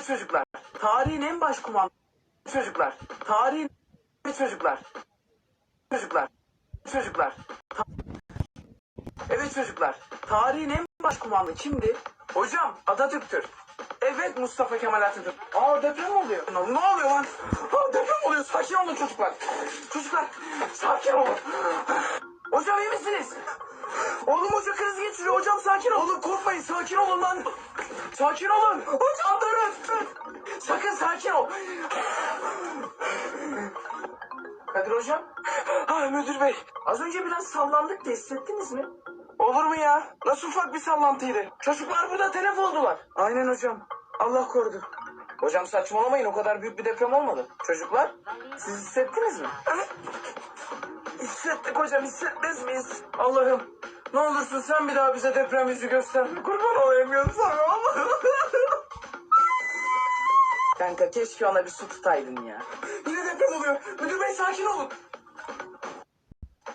Evet çocuklar. Tarihin en baş kumandası. Çocuklar. Tarihin Evet çocuklar. Çocuklar. Çocuklar. Ta- Evet çocuklar. Tarihin en baş kumandı kimdi? Hocam Atatürk'tür. Evet Mustafa Kemal Atatürk. Aa deprem oluyor. Ne oluyor lan? Aa, deprem oluyor. Sakin olun çocuklar. Çocuklar sakin olun. Hocam iyi misiniz? Kriz geçiriyor. Hocam sakin ol. Oğlum korkmayın. Sakin olun lan. Sakin olun. Hocam durun. Sakın sakin ol. Kadir hocam. Ha müdür bey. Az önce biraz sallandık da hissettiniz mi? Olur mu ya? Nasıl ufak bir sallantıydı? Çocuklar burada telef oldular. Aynen hocam. Allah korudu. Hocam saçmalamayın o kadar büyük bir deprem olmadı. Çocuklar siz hissettiniz mi? Hissettik hocam hissetmez miyiz? Allah'ım ne olursun sen bir daha bize deprem yüzü göster. Kurban olayım Allah'ım. Kanka keşke ona bir su tutaydın ya. Yine deprem oluyor. Müdür bey sakin olun.